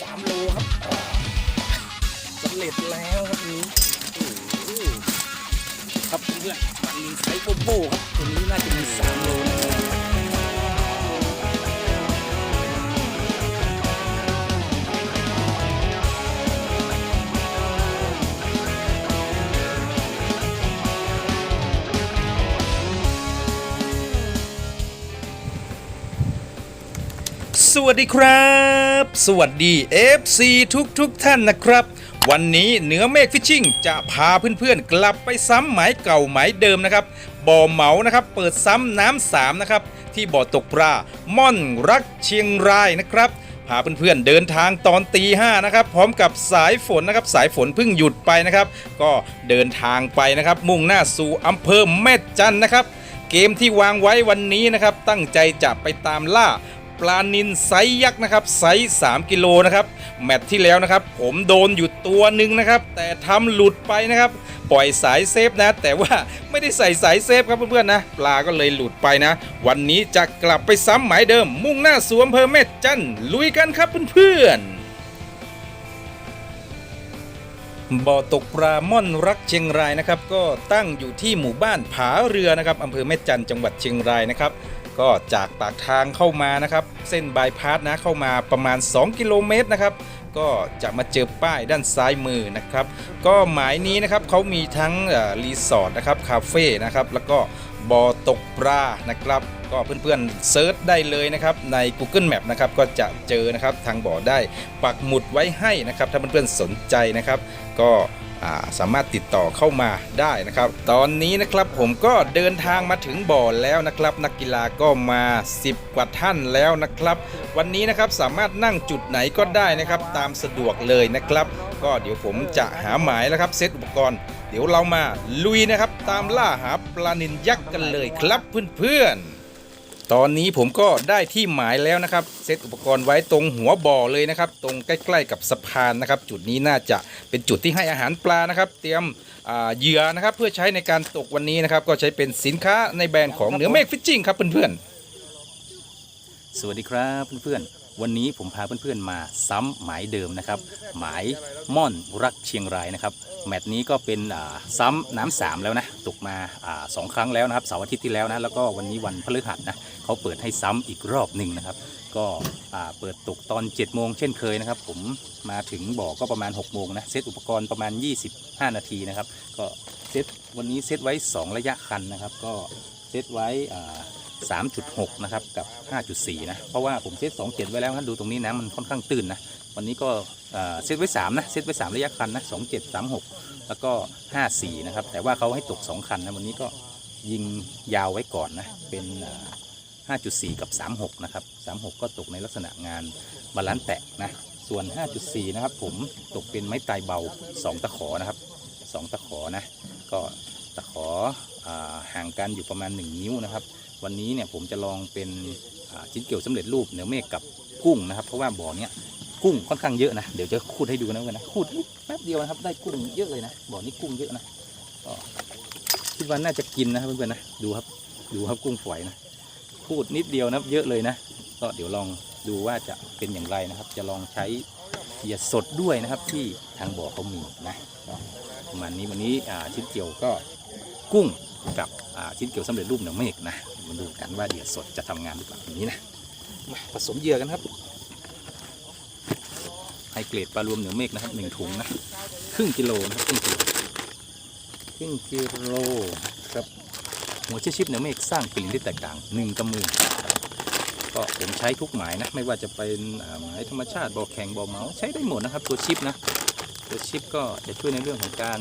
สามโลครับสำเร็จแล้วครับนี้ครับเพื่อนๆมันมีไซส์โบโบครับตัวนี้น่าจะมีสามโลนะ วัสดีครับ สวัสดี FC ทุกทุกท่านนะครับ วันนี้เหนือเมฆฟิชชิ่งจะพาเพื่อนๆ กลับไปซ้ำหมายเก่าหมายเดิมนะครับ บ่อเหมานะครับ เปิดซ้ำน้ำสามนะครับ ที่บ่อตกปลาม่อนรักเชียงรายนะครับพาเพื่อนๆเดินทางตอนตีห้านะครับ พร้อมกับสายฝนนะครับ สายฝนเพิ่งหยุดไปนะครับ ก็เดินทางไปนะครับ มุ่งหน้าสู่อำเภอแม่จันนะครับ เกมที่วางไว้วันนี้นะครับ ตั้งใจจะไปตามล่า ปลานินไซส์ยักษ์นะครับไซส์3กิโลนะครับแมตที่แล้วนะครับ ผมโดนอยู่ตัวหนึ่งนะครับ แต่ทำหลุดไปนะครับ ปล่อยสายเซฟนะ แต่ว่าไม่ได้ใส่สายเซฟครับเพื่อนๆนะปลาก็เลยหลุดไปนะ วันนี้จะกลับไปซ้ำหมายเดิม มุ่งหน้าสวมอำเภอแม่จันลุยกันครับเพื่อนๆบ่อตกปลาม่อนรักเชียงรายนะครับ ก็ตั้งอยู่ที่หมู่บ้านผาเรือนะครับอำเภอแม่จันจังหวัดเชียงรายนะครับ ก็จากปากทางเข้ามานะครับ เส้นบายพาสนะเข้ามาประมาณ 2 กิโลเมตรนะครับก็จะมาเจอป้ายด้านซ้ายมือนะครับ ก็หมายนี้นะครับเขามีทั้งรีสอร์ทนะครับคาเฟ่นะครับแล้วก็บ่อตกปลานะครับ ก็เพื่อนๆเซิร์ชได้เลยนะครับใน Google Map นะครับก็จะเจอนะครับทางบ่อได้ปักหมุดไว้ให้นะครับ ถ้าเพื่อนๆสนใจนะครับ ก็ สามารถติดต่อเข้ามาได้นะครับ ตอนนี้นะครับผมก็เดินทางมาถึงบ่อแล้วนะครับ นักกีฬาก็มา 10 กว่าท่านแล้วนะครับ วันนี้นะครับสามารถนั่งจุดไหนก็ได้นะครับ ตามสะดวกเลยนะครับ ก็เดี๋ยวผมจะหาหมายแล้วครับเซตอุปกรณ์ เดี๋ยวเรามาลุยนะครับ ตามล่าหาปลานินยักษ์กันเลยครับเพื่อนๆ ตอนนี้ผมก็ได้ที่หมายแล้วนะครับ เซตอุปกรณ์ไว้ตรงหัวบ่อเลยนะครับ ตรงใกล้ ๆ กับสะพานนะครับ จุดนี้น่าจะเป็นจุดที่ให้อาหารปลานะครับ เตรียมเหยื่อนะครับ เพื่อใช้ในการตกวันนี้นะครับ ก็ใช้เป็นสินค้าในแบรนด์ของเหนือเมฆฟิชชิ่งครับเพื่อนๆ สวัสดีครับเพื่อนๆ วันนี้ผมพาเพื่อนๆมาซ้ำหมายเดิมนะครับ หมายม่อนรักเชียงรายนะครับ แมตช์นี้ก็เป็นซ้ำน้ำสามแล้วนะตกมาสองครั้งแล้วนะครับเสาร์อาทิตย์ที่แล้วนะแล้วก็วันนี้วันพฤหัสนะเขาเปิดให้ซ้ำอีกรอบหนึ่งนะครับ ก็เปิดตกตอน7จ็ดโมงเช่นเคยนะครับ ผมมาถึงบ่อก็ประมาณ6กโมงนะเซตอุปกรณ์ประมาณ 25 นาทีนะครับ ก็เซตวันนี้เซตไว้ 2 ระยะคันนะครับ ก็เซตไว้ 3.6 นะครับ กับ 5.4 นะ เพราะว่าผมเซต27 ไว้แล้วท่านดูตรงนี้นะมันค่อนข้างตื้นนะ วันนี้ก็เซตไว้ 3 นะ เซตไว้ 3 ระยะคันนะ 27 36 แล้วก็ 54 นะครับ แต่ว่าเขาให้ตก 2 คันนะ วันนี้ก็ยิงยาวไว้ก่อนนะ เป็นอ่า5.4 กับ 36 นะครับ 36 ก็ตกในลักษณะงานบาลานซ์แตะนะ ส่วน 5.4 นะครับ ผมตกเป็นไม้ตายเบา 2 ตะขอนะครับ 2 ตะขอนะ ก็ตะขออห่างกันอยู่ประมาณ 1 นิ้วนะครับ วันนี้เนี่ยผมจะลองเป็นชิ้นเกี่ยวสำเร็จรูปเหนือเมฆกับกุ้งนะครับ เพราะว่าบ่อเนี้ยกุ้งค่อนข้างเยอะนะเดี๋ยวจะคูดให้ดูนะเพื่อนนะคูดแป๊บเดียวนะครับได้กุ้งเยอะเลยนะบ่อนี้กุ้งเยอะนะก็คิดว่าน่าจะกินนะครับเพื่อนๆนะดูครับดูครับกุ้งฝอยนะคูดนิดเดียวนะเยอะเลยนะ ก็เดี๋ยวลองดูว่าจะเป็นอย่างไรนะครับ จะลองใช้เหยื่อสดด้วยนะครับที่ทางบ่อเขามีนะประมาณนี้วันนี้ชิ้นเกี่ยวก็กุ้งกับชิ้นเกี่ยวสำเร็จรูปเหนือเมฆนะ มาดูกันว่าเหยื่อสดจะทำงานหรือเปล่าอย่างนี้นะมาผสมเหยื่อกันครับไฮเกรดปลารวมเหนือเมฆนะครับหนึ่งถุงนะครึ่งกิโลนะครับครึ่งกิโลครึ่งกิโลครับหัวเชื้อชิปเหนือเมฆสร้างกลิ่นที่แตกต่างหนึ่งกำมือก็ผมใช้ทุกหมายนะ ไม่ว่าจะเป็นหมายธรรมชาติบอแข็งบอเมาส์ใช้ได้หมดนะครับตัวชิปนะ ตัวชิปก็จะช่วยในเรื่องของการ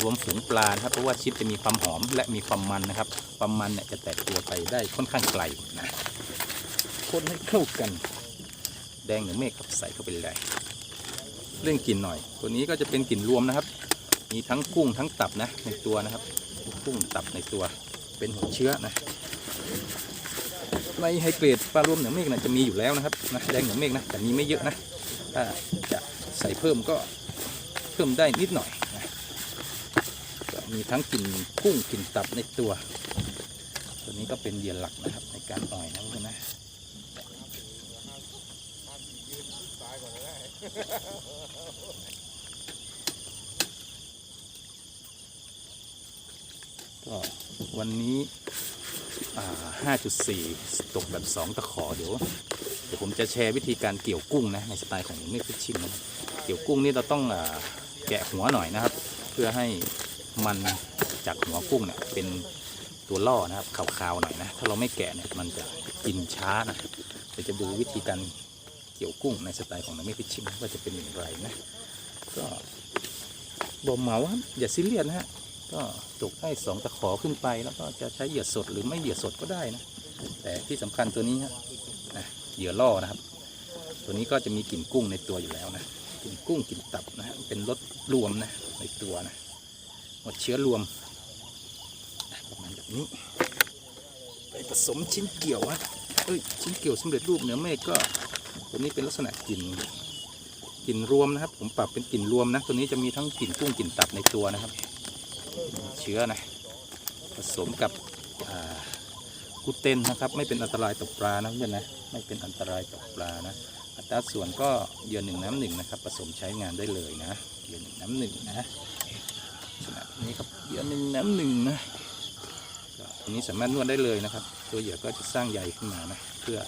รวมฝูงปลาครับเพราะว่าชิปจะมีความหอมและมีความมันนะครับ ความมันเนี่ยจะแตกตัวไปได้ค่อนข้างไกลนะคนให้เข้ากัน แดงหรือเมฆครับใส่เข้าไปเลยเรื่องกลิ่นหน่อย ตัวนี้ก็จะเป็นกลิ่นรวมนะครับ มีทั้งกุ้งทั้งตับนะในตัวนะครับ กุ้งตับในตัวเป็นหัวเชื้อนะในไฮเกรดปลารวมเหนือเมฆนะจะมีอยู่แล้วนะครับนะแดงเหนือเมฆนะแต่มีไม่เยอะนะถ้าจะใส่เพิ่มก็ พิ่มได้นิดหน่อยนะมีทั้งกลิ่นกุ้งกลิ่นตับในตัว ตัวนี้ก็เป็นเหยื่อหลักนะครับในการปล่อยนะเพื่อนนะก็วันนี้อ่า5.4 ตกแบบ 2 ตะขอ เดี๋ยวเดี๋ยวผมจะแชร์วิธีการเกี่ยวกุ้งนะในสไตล์ของเมฆฟิชชิ่งนะเกี่ยวกุ้งนี่เราต้องอา แกะหัวหน่อยนะครับ เพื่อให้มันจากหัวกุ้งเนี่ยเป็นตัวล่อนะครับขาวๆหน่อยนะ ถ้าเราไม่แกะเนี่ยมันจะกินช้านะเดี๋ยวจะดูวิธีการเกี่ยวกุ้งในสไตล์ของเมฆฟิชชิ่งว่าจะเป็นอย่างไรนะ ก็บ่มเหมาครับอย่าซีเรียสนะฮะก็ตกให้สองตะขอขึ้นไป แล้วก็จะใช้เหยื่อสดหรือไม่เหยื่อสดก็ได้นะ แต่ที่สำคัญตัวนี้ฮะนะเหยื่อล่อนะครับ ตัวนี้ก็จะมีกลิ่นกุ้งในตัวอยู่แล้วนะ กลิ่นกุ้งกลิ่นตับนะฮะเป็นรสรวมนะในตัวนะหมดเชื้อรวมประมาณแบบนี้ ไปผสมชิ้นเกี่ยวนะเอ้ยชิ้นเกี่ยวสำเร็จรูปเนื้อเมฆก็ตัวนี้เป็นลักษณะกลิ่นกลิ่นรวมนะครับ ผมปรับเป็นกลิ่นรวมนะ ตัวนี้จะมีทั้งกลิ่นกุ้งกลิ่นตับในตัวนะครับ เชื้อนะ ผสมกับกูเตนนะครับ ไม่เป็นอันตรายต่อปลานะเพื่อนนะไม่เป็นอันตรายต่อปลานะ อัตราส่วนก็เหยื่อหนึ่งน้ำหนึ่งนะครับผสมใช้งานได้เลยนะเหยื่อหนึ่งน้ำหนึ่งนะขนาดนี้ครับเหยื่อหนึ่งน้ำหนึ่งนะก็อันนี้สามารถนวดได้เลยนะครับ ตัวเหยื่อก็จะสร้างใยขึ้นมานะเพื่อ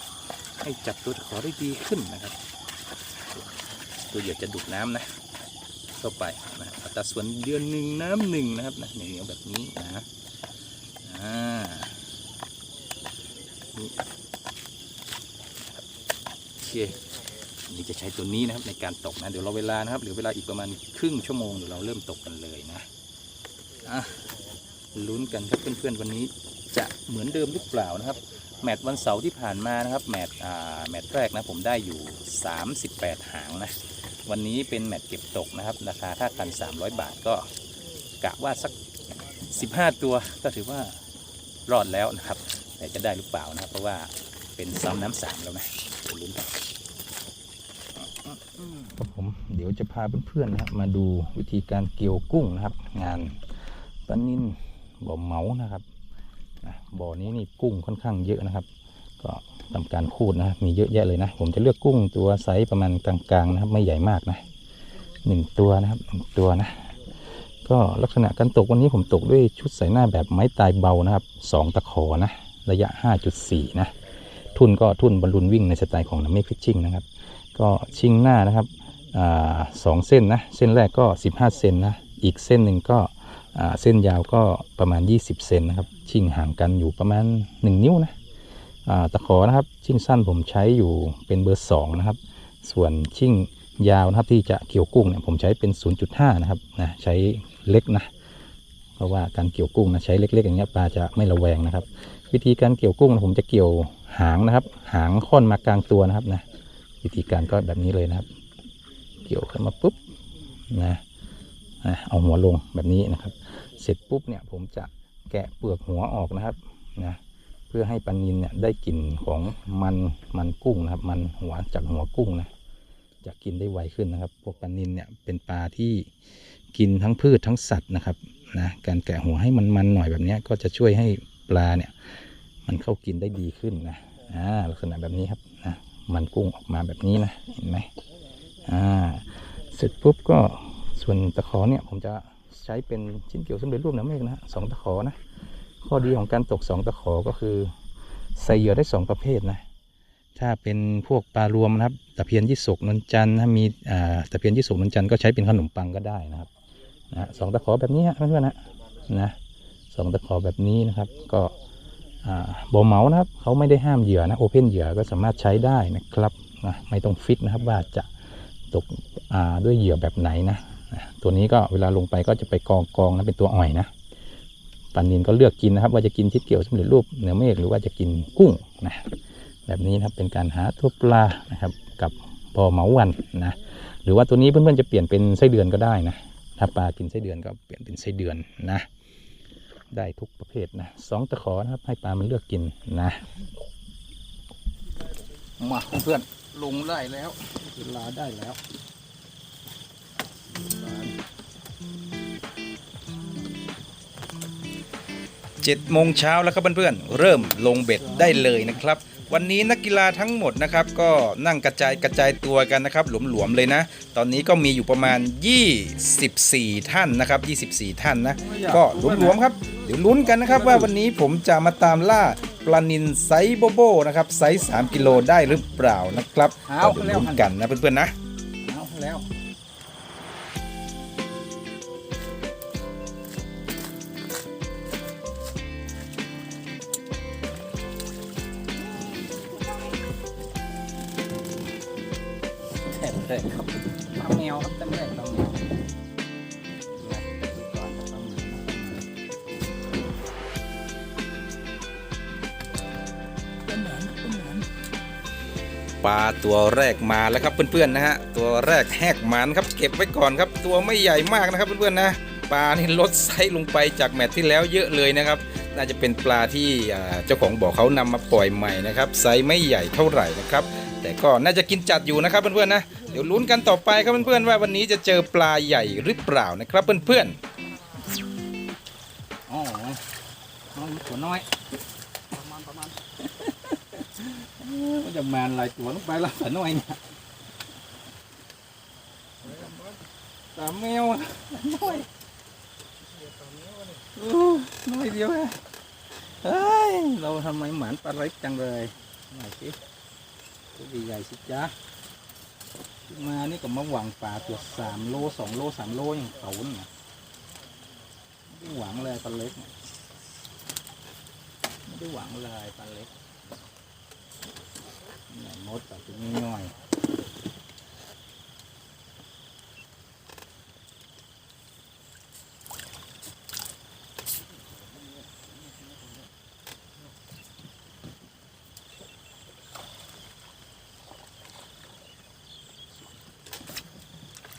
ให้จับตัวตะขอได้ดีขึ้นนะครับ ตัวเหยื่อจะดูดน้ำนะเข้าไปนะอัตราส่วนเหยื่อหนึ่งน้ำหนึ่งนะครับนะเหนียวแบบนี้นะอ่าโอเค นี่จะใช้ตัวนี้นะครับในการตกนะ เดี๋ยวเราเวลานะครับเหลือเวลาอีกประมาณครึ่งชั่วโมงเดี๋ยวเราเริ่มตกกันเลยนะอะลุ้นกันครับเพื่อนๆวันนี้จะเหมือนเดิมหรือเปล่านะครับ แมตช์วันเสาร์ที่ผ่านมานะครับ แมตช์อ่าแมตช์แรกนะผมได้อยู่ 38 หางนะ วันนี้เป็นแมตช์เก็บตกนะครับ ราคาท่ากัน 300 บาทก็กะว่าสัก 15 ตัวก็ถือว่ารอดแล้วนะครับ แต่จะได้หรือเปล่านะครับ เพราะว่าเป็นซ้ำน้ำสามแล้วนะลุ้นกัน ครับผมเดี๋ยวจะพาเพื่อนๆนะครับมาดูวิธีการเกี่ยวกุ้งนะครับ งานปลานินบ่อเหมานะครับบ่อนี้นี่กุ้งค่อนข้างเยอะนะครับ ก็ทำการคูดนะมีเยอะแยะเลยนะ ผมจะเลือกกุ้งตัวไซส์ประมาณกลางๆนะครับ ไม่ใหญ่มากนะหนึ่งตัวนะครับหนึ่งตัวนะ ก็ลักษณะการตกวันนี้ผมตกด้วยชุดใส่หน้าแบบไม้ตายเบานะครับสองตะขอนะ ระยะ 5.4 นะ ทุนก็ทุนบอลลูนวิ่งในสไตล์ของน้ำเมฆฟิชชิ่งนะครับ ก็ชิงหน้านะครับอสองเส้นนะ เส้นแรกก็ 15 เซนนะ อีกเส้นหนึ่งก็เส้นยาวก็ประมาณ 20 เซนนะครับ ชิงห่างกันอยู่ประมาณ 1 นิ้วนะตะขอนะครับ ชิงสั้นผมใช้อยู่เป็นเบอร์ 2 นะครับ ส่วนชิงยาวนะครับที่จะเกี่ยวกุ้งเนี่ยผมใช้เป็น 0.5 นะครับนะใช้เล็กนะเพราะว่าการเกี่ยวกุ้งนะใช้เล็ก ๆ อย่างเงี้ยปลาจะไม่ระแวงนะครับ วิธีการเกี่ยวกุ้งนะผมจะเกี่ยวหางนะครับ หางค่อนมากลางตัวนะครับนะ วิธีการก็แบบนี้เลยนะครับ เกี่ยวขึ้นมาปุ๊บนะนะเอาหัวลงแบบนี้นะครับ เสร็จปุ๊บเนี่ยผมจะแกะเปลือกหัวออกนะครับนะเพื่อให้ปลานินเนี่ยได้กลิ่นของมันมันกุ้งนะครับ มันหัวจากหัวกุ้งนะจะกินได้ไวขึ้นนะครับ พวกปลานินเนี่ยเป็นปลาที่กินทั้งพืชทั้งสัตว์นะครับนะการแกะหัวให้มันมันๆหน่อยแบบนี้ก็จะช่วยให้ปลาเนี่ยมันเข้ากินได้ดีขึ้นนะอ่าลักษณะแบบนี้ครับนะ มันกุ้งออกมาแบบนี้นะเห็นไหมอ่าเสร็จปุ๊บก็ส่วนตะขอเนี่ยผมจะใช้เป็นชิ้นเกี่ยวสำเร็จรูปน้ำเมฆนะฮะสองตะขอนะ ข้อดีของการตกสองตะขอก็คือใส่เหยื่อได้สองประเภทนะ ถ้าเป็นพวกปลารวมนะครับตะเพียนยี่สกนนจันทร์ถ้ามีอ่าตะเพียนยี่สกนนจันทร์ก็ใช้เป็นขนมปังก็ได้นะครับนะสองตะขอแบบนี้ฮะเพื่อนๆนะนะสองตะขอแบบนี้นะครับ ก็ บอเหมานะครับเขาไม่ได้ห้ามเหยื่อนะโอเพนเหยื่อก็สามารถใช้ได้นะครับนะไม่ต้องฟิกนะครับว่าจะตกด้วยเหยื่อแบบไหนนะตัวนี้ก็เวลาลงไปก็จะไปกองกองนะเป็นตัวอ่อยนะปันนินก็เลือกกินนะครับ ว่าจะกินชิดเกี่ยวสำเร็จรูปเนื้อเมฆหรือว่าจะกินกุ้งนะแบบนี้นะครับเป็นการหาตัวปลานะครับกับบอเหมาวันนะหรือว่าตัวนี้เพื่อนๆจะเปลี่ยนเป็นไส้เดือนก็ได้นะถ้าปลากินไส้เดือนก็เปลี่ยนเป็นไส้เดือนนะ ได้ทุกประเภทนะสองตะขอนะครับ ให้ปลามันเลือกกินนะ มาเพื่อนลงได้แล้วเวลาได้แล้วเจ็ดโมงเช้าแล้วครับเพื่อนๆเริ่มลงเบ็ดได้เลยนะครับ วันนี้นักกีฬาทั้งหมดนะครับ ก็นั่งกระจายกระจายตัวกันนะครับหลวมๆเลยนะ ตอนนี้ก็มีอยู่ประมาณ 24 ท่านนะครับ 24 ท่านนะ ก็หลวมๆครับ เดี๋ยวลุ้นกันนะครับว่าวันนี้ผมจะมาตามล่าปลานินไซส์โบโบนะครับไซส์3กิโลได้หรือเปล่านะครับก็เดี๋ยวลุ้นกันนะเพื่อนๆนะเอาแล้ว ตัวแรกมาแล้วครับเพื่อนๆนะฮะตัวแรกแหกมันครับเก็บไว้ก่อนครับ ตัวไม่ใหญ่มากนะครับเพื่อนๆนะปลานี่ลดไซส์ลงไปจากแมตที่แล้วเยอะเลยนะครับ น่าจะเป็นปลาที่เจ้าของบ่อเขานำมาปล่อยใหม่นะครับไซส์ไม่ใหญ่เท่าไหร่นะครับแต่ก็น่าจะกินจัดอยู่นะครับเพื่อนๆนะเดี๋ยวลุ้นกันต่อไปครับเพื่อนๆว่าวันนี้จะเจอปลาใหญ่หรือเปล่านะครับเพื่อนๆอ๋อน้องตัวน้อย ประมาณประมาณ มันจะแมนหลายตัวลงไปแล้วตัวน้อยเนี่ยตาแมวอะน้อยอู้น้อยเดียวแค่เฮ้ยเราทำไมหมานปลาเล็กจังเลยหน่อยสิตัวใหญ่ๆสิจ๊ะขึ้นมานี่ก็มาหวังปลาตัวสามโลสองโลสามโลอย่างเขาเนี่ยไม่ได้หวังเลยปลาเล็กเนี่ยไม่ได้หวังเลยปลาเล็กเนี่ย มดแบบนี้หน่อย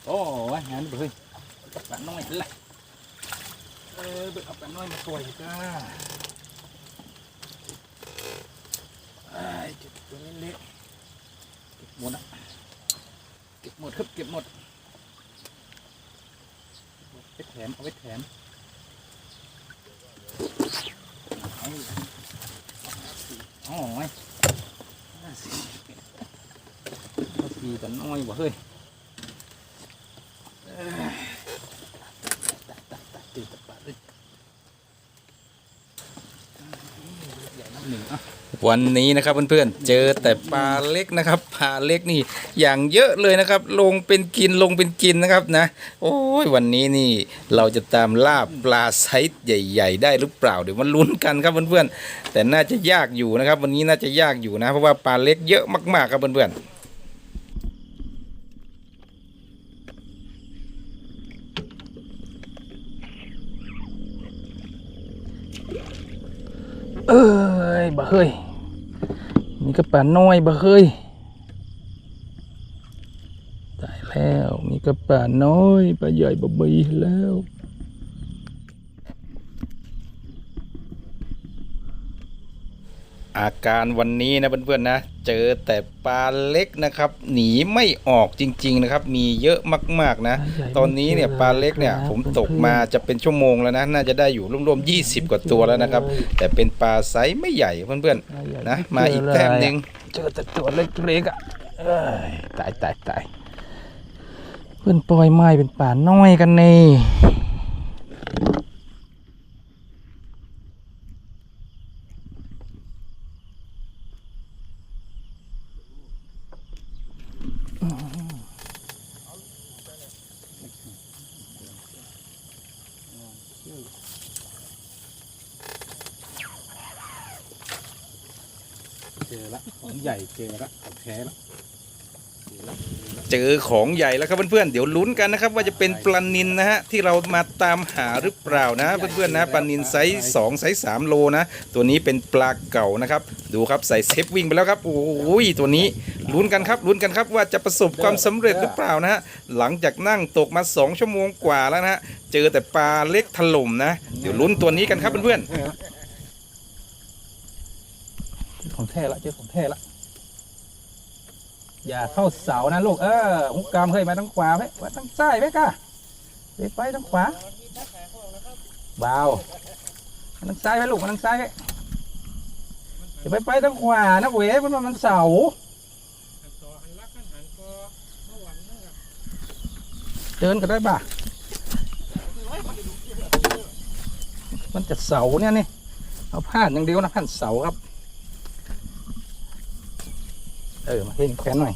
โอ้ยงานนี้เฮ้ยกับปลาน้อยเลยเออเบิกเอาปลาน้อยมาปล่อยจ้าไอ้ยเจ็บตัวเล็กๆเก็บหมดอะเก็บหมดครับเก็บหมดเอาไปแถมเอาไปแถมเอาอ๋อไอ้ห้าสี่ห้าสี่กันน้อยว่ะเฮ้ยเอ้ยตัดตัดตัดตัดตัดตัดเลยใหญ่นิดหนึ่งอะ วันนี้นะครับเพื่อนๆเจอแต่ปลาเล็กนะครับปลาเล็กนี่อย่างเยอะเลยนะครับ ลงเป็นกินลงเป็นกินนะครับนะ โอ้ยวันนี้นี่เราจะตามล่าปลาไซส์ใหญ่ ๆ ได้หรือเปล่าเดี๋ยวมาลุ้นกันครับเพื่อนๆแต่น่าจะยากอยู่นะครับ วันนี้น่าจะยากอยู่นะ เพราะว่าปลาเล็กเยอะมากๆครับเพื่อนๆเอ้ยบ่เฮ้ย นี่ก็ปลาน้อยบ่เคยตายแล้วนี่ก็ปลาน้อยปลาใหญ่บ่มีแล้วอาการวันนี้นะเพื่อนๆนะ เจอแต่ปลาเล็กนะครับ หนีไม่ออกจริง ๆนะครับ มีเยอะมากๆนะ ตอนนี้เนี่ยปลาเล็กเนี่ยผมตกมาจะเป็นชั่วโมงแล้วนะน่าจะได้อยู่รวมๆ20 กว่าตัวแล้วนะครับ แต่เป็นปลาไซส์ไม่ใหญ่เพื่อนๆนะมาอีกแต้มหนึ่งเจอแต่ตัวเล็กๆอะเอ้ยตายตายตายเพื่อนปล่อยไม้เป็นป่าน้อยกันนี่เจอ ละของใหญ่เจอละของแท้ละเจอของใหญ่แล้วครับเพื่อนๆเดี๋ยวลุ้นกันนะครับ ว่าจะเป็นปลานินนะฮะที่เรามาตามหาหรือเปล่านะ เพื่อนๆนะปลานินไซส์2ไซส์3โลนะ ตัวนี้เป็นปลาเก่านะครับ ดูครับใส่เซฟวิ่งไปแล้วครับโอ้ยตัวนี้ลุ้นกันครับลุ้นกันครับว่าจะประสบความสำเร็จหรือเปล่านะฮะหลังจากนั่งตกมา 2 ชั่วโมงกว่าแล้วนะฮะเจอแต่ปลาเล็กถล่มนะ เดี๋ยวลุ้นตัวนี้กันครับเพื่อนๆ ของแท้ละเจอของแท้ละ อย่าเข้าเสานะลูกเออหุกกามเคยมาทางขวาไหมมาทางซ้ายไหมก้าไปไปทางขวาเบามาทางซ้ายไหมลูกมาทางซ้ายไหมอย่าไปไปทางขวานะเว้ยเพราะว่ามันเสาเดินก็ได้ป่ะมันจะเสาเนี่ยนี่เอาผ้าดอย่างเดียวนะผ้าดเสาครับ เออมาเห็นแขนหน่อย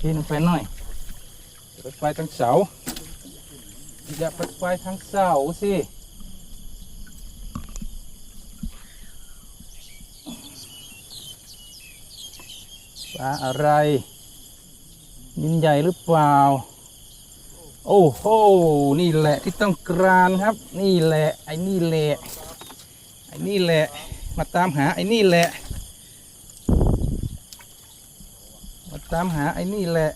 เห็นแขนหน่อยอย่าไปไปทางเสาอย่าไปไปทางเสาสิปลาอะไรนินใหญ่หรือเปล่า โอ้โห นี่แหละที่ต้องกรารครับ นี่แหละ ไอ้นี่แหละ ไอ้นี่แหละ มาตามหาไอ้นี่แหละ มา ตามหาไอ้นี่แหละ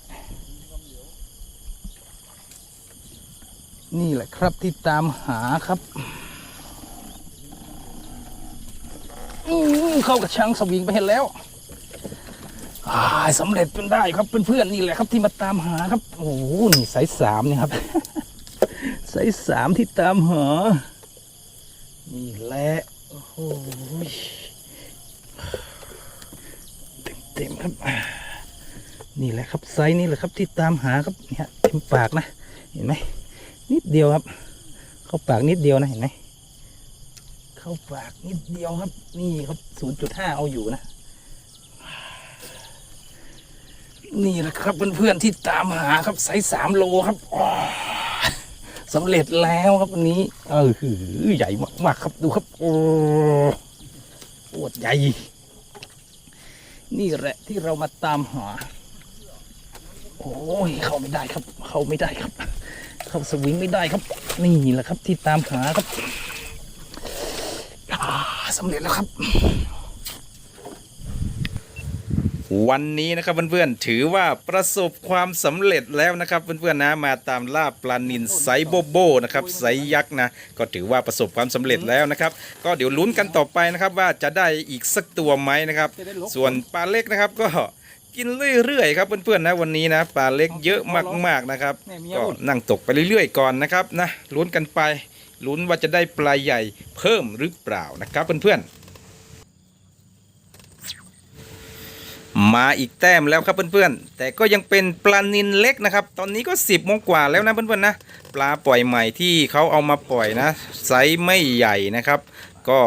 นี่แหละครับที่ตามหาครับอืมเข้ากับช้างสวิงไปเห็นแล้วอ่าสำเร็จจนได้ครับเพื่อนๆนี่แหละครับที่มาตามหาครับ โอ้โหนี่สายสามนี่ครับสายสามที่ตามหา นี่แหละโอ้โหเต็มๆครับ นี่แหละครับไซส์นี่แหละครับที่ตามหาครับเนี่ยเต็มปากนะ เห็นไหมนิดเดียวครับ เข้าปากนิดเดียวนะเห็นไหมเข้าปากนิดเดียวครับ นี่ครับศูนย์จุดห้าเอาอยู่นะ นี่แหละครับเพื่อนๆที่ตามหาครับไซส์สามโลครับสำเร็จแล้วครับวันนี้ เออหือใหญ่มากๆครับดูครับ โอ้ปวดใหญ่ นี่แหละที่เรามาตามหา โอ้ยเข้าไม่ได้ครับ เข้าไม่ได้ครับ เข้าสวิงไม่ได้ครับ นี่แหละครับที่ตามหาครับอ่าสำเร็จแล้วครับ วันนี้นะครับเพื่อนๆถือว่าประสบความสำเร็จแล้วนะครับเพื่อนๆนะมาตามล่าปลานินไซโบโบนะครับไซยักษ์นะก็ถือว่าประสบความสำเร็จแล้วนะครับ ก็เดี๋ยวลุ้นกันต่อไปนะครับว่าจะได้อีกสักตัวไหมนะครับ ส่วนปลาเล็กนะครับก็ กินเรื่อยๆครับเพื่อนๆนะวันนี้นะปลาเล็กเยอะมากๆนะครับก็นั่งตกไปเรื่อยๆก่อนนะครับนะลุ้นกันไปลุ้นว่าจะได้ปลาใหญ่เพิ่มหรือเปล่านะครับเพื่อนๆมาอีกแต้มแล้วครับเพื่อนๆ แต่ก็ยังเป็นปลานินเล็กนะครับ ตอนนี้ก็ 10บโมงกว่าแล้วนะเพื่อนๆนะปลาปล่อยใหม่ที่เขาเอามาปล่อยนะไซส์ไม่ใหญ่นะครับ ก็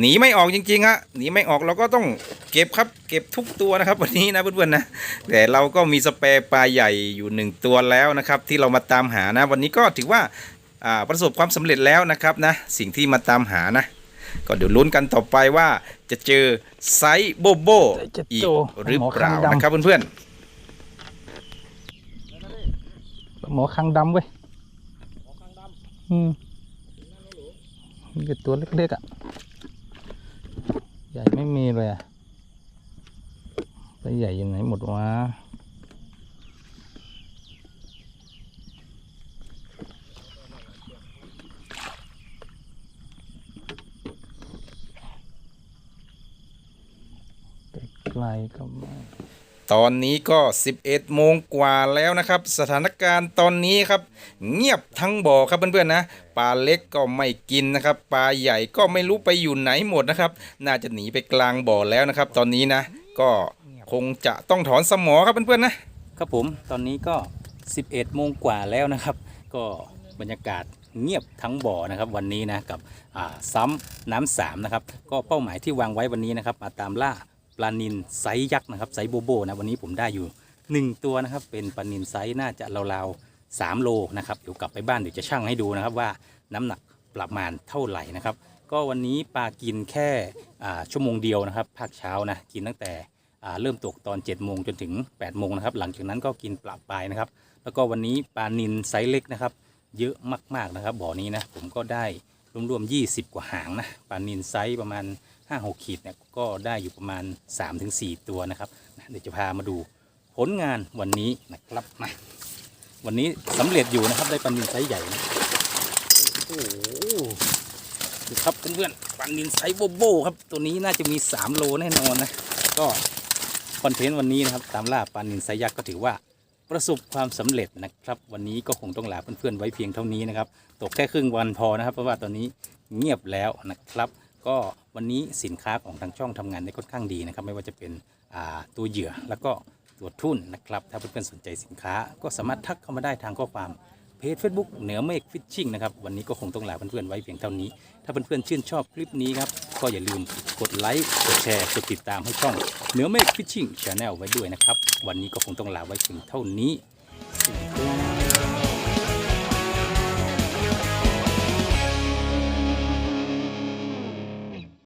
หนีไม่ออกจริงๆฮะหนีไม่ออกเราก็ต้องเก็บครับเก็บทุกตัวนะครับ วันนี้นะเพื่อนๆนะแต่เราก็มีสเปรย์ปลาใหญ่อยู่หนึ่งตัวแล้วนะครับ ที่เรามาตามหานะ วันนี้ก็ถือว่าอ่าประสบความสำเร็จแล้วนะครับนะสิ่งที่มาตามหานะ ก็เดี๋ยวลุ้นกันต่อไปว่าจะเจอไซส์โบโบจะอีกเจอหรือเปล่าหมอคางดำนะครับเพื่อนหมอคางดำเว้ยอืมมีแต่ตัวเล็กๆอะ ใหญ่ไม่มีเลยอะตัวใหญ่อยู่ไหนหมดวะไกลๆก็ไม่ๆ ตอนนี้ก็ 11 โมงกว่าแล้วนะครับ สถานการณ์ตอนนี้ครับ เงียบทั้งบ่อครับเพื่อนๆนะปลาเล็กก็ไม่กินนะครับปลาใหญ่ก็ไม่รู้ไปอยู่ไหนหมดนะครับ น่าจะหนีไปกลางบ่อแล้วนะครับ ตอนนี้นะ ก็คงจะต้องถอนสมอครับเพื่อนๆนะครับผมตอนนี้ก็ 11 โมงกว่าแล้วนะครับ ก็บรรยากาศเงียบทั้งบ่อนะครับวันนี้นะกับซ้ำน้ำสามนะครับก็เป้าหมายที่วางไว้วันนี้นะครับมาตามล่า ปลานินไซส์ยักษ์นะครับไซส์โบโบนะวันนี้ผมได้อยู่ 1 ตัวนะครับ เป็นปลานินไซส์น่าจะราวๆ3โลนะครับเดี๋ยวกลับไปบ้านเดี๋ยวจะชั่งให้ดูนะครับว่าน้ำหนักประมาณเท่าไหร่นะครับ ก็วันนี้ปลากินแค่ชั่วโมงเดียวนะครับภาคเช้านะกินตั้งแต่เริ่มตกตอน7จ็ดโมงจนถึง8ปดโมงนะครับหลังจากนั้นก็กินปลาปลายนะครับ แล้วก็วันนี้ปลานินไซส์เล็กนะครับ เยอะมากๆนะครับบ่อนี้นะผมก็ได้รวมๆ20 กว่าหางนะปลานินไซส์ประมาณ 5-6ขีดเนี่ยก็ได้อยู่ประมาณ 3-4 ตัวนะครับ เดี๋ยวจะพามาดูผลงานวันนี้นะครับมาวันนี้สำเร็จอยู่นะครับได้ปลานินไซส์ใหญ่นะโอ้โหดูครับเพื่อนๆปลานินไซส์โบโบครับ ตัวนี้น่าจะมี 3 โลแน่นอนนะก็คอนเทนต์วันนี้นะครับตามล่าปลานินไซส์ยักษ์ก็ถือว่าประสบความสำเร็จนะครับ วันนี้ก็คงต้องลาเพื่อนๆไว้เพียงเท่านี้นะครับ ตกแค่ครึ่งวันพอนะครับ เพราะว่าตอนนี้เงียบแล้วนะครับ ก็วันนี้สินค้าของทางช่องทำงานได้ค่อนข้างดีนะครับ ไม่ว่าจะเป็นตัวเหยื่อแล้วก็ตัวทุ่นนะครับ ถ้าเพื่อนๆสนใจสินค้าก็สามารถทักเข้ามาได้ทางข้อความเพจ Facebook เหนือเมฆฟิชชิ่งนะครับ วันนี้ก็คงต้องลาเพื่อนๆไว้เพียงเท่านี้ ถ้าเพื่อนๆชื่นชอบคลิปนี้ครับ ก็อย่าลืมกดไลค์กดแชร์กดติดตามให้ช่องเหนือเมฆฟิชชิ่งชาแนลไว้ด้วยนะครับ วันนี้ก็คงต้องลาไว้เพียงเท่านี้